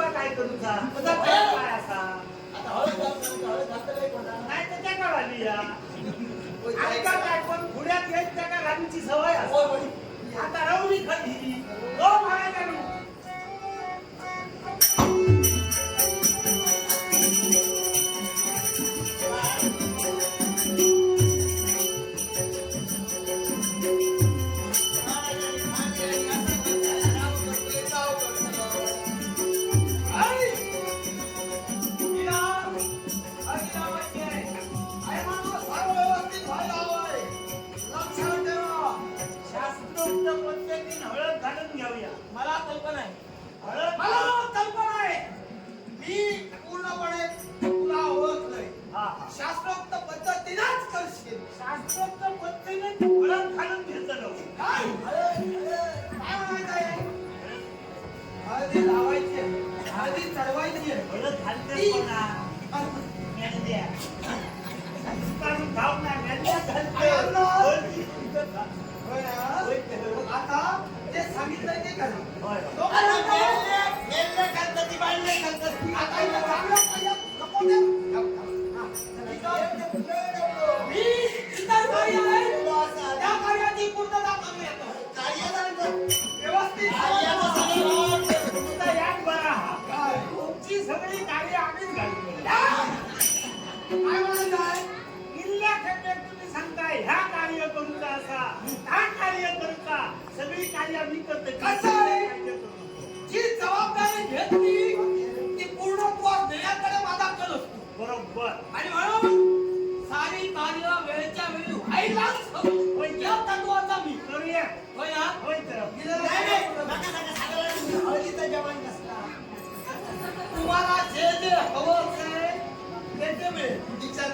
उपाय काय करूचा तुझा काय असा आता हळद घालतो हळद नाही तर त्या काळाली या. आणि काय पण पुढ्यात येत त्या सवय असते. आता राहुली खाली. हो, तो मारायला हळदी चढवायची आहे. ती- होय आता जे सांगितलंय ते करा. मी काही आम्ही करते कसं जी जबाबदारी घेतली ती पूर्ण देण्याकडे माझा कल असतो. बरोबर. आणि म्हणून सारी कार्य वेळच्या वेळी व्हायलाच हवं. या तत्वाचा मी करूया. होय ना होय तर. हळदीचा तुम्हाला जे जे हवं ते ते मिळेल तिच्या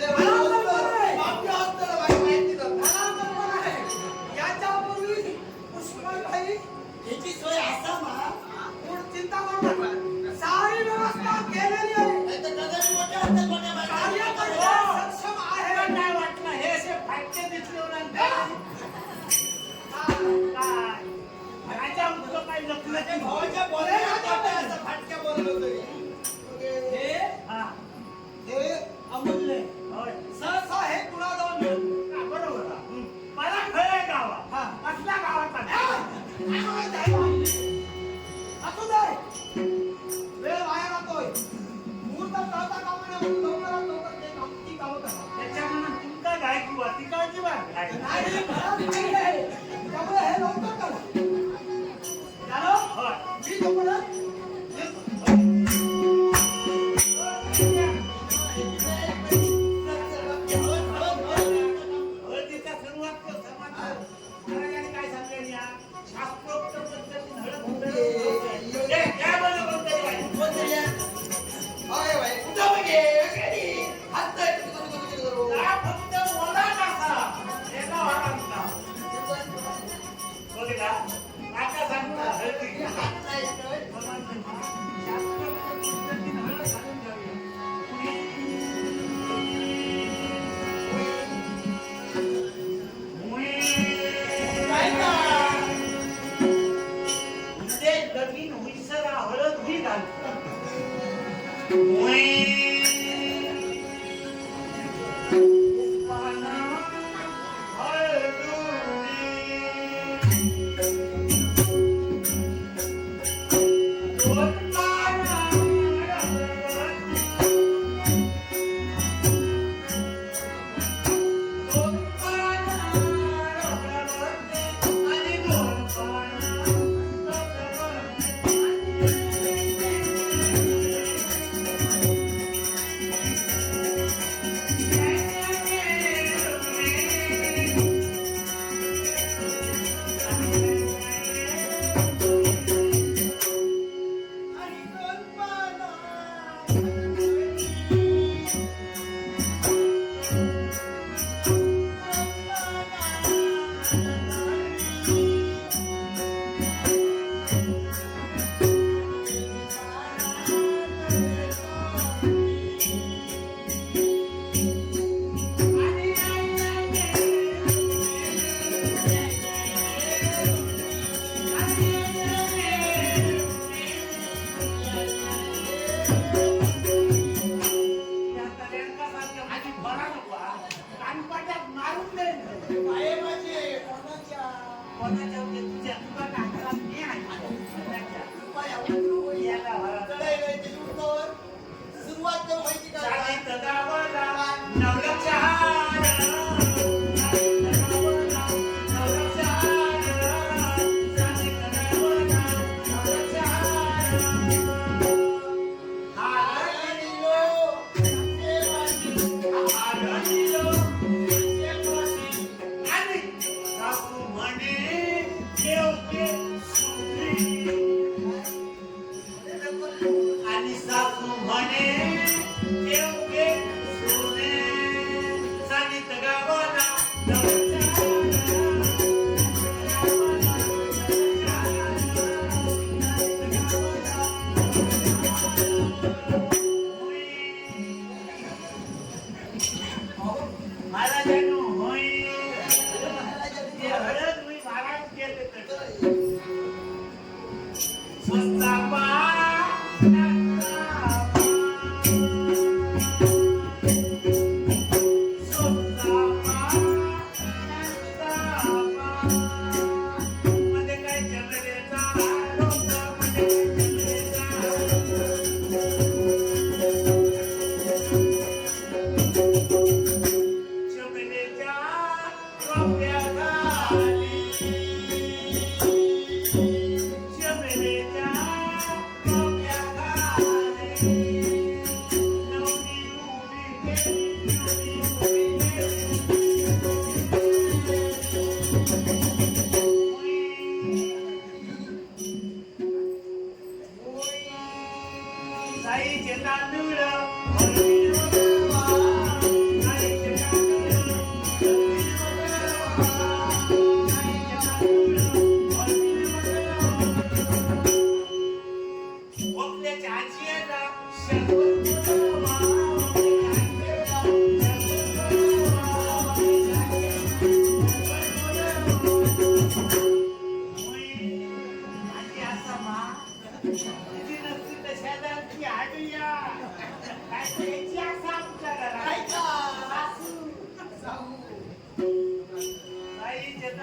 ভয় What? कोणाच्या 那个是你的前面呀来给加上这个来来走来一点的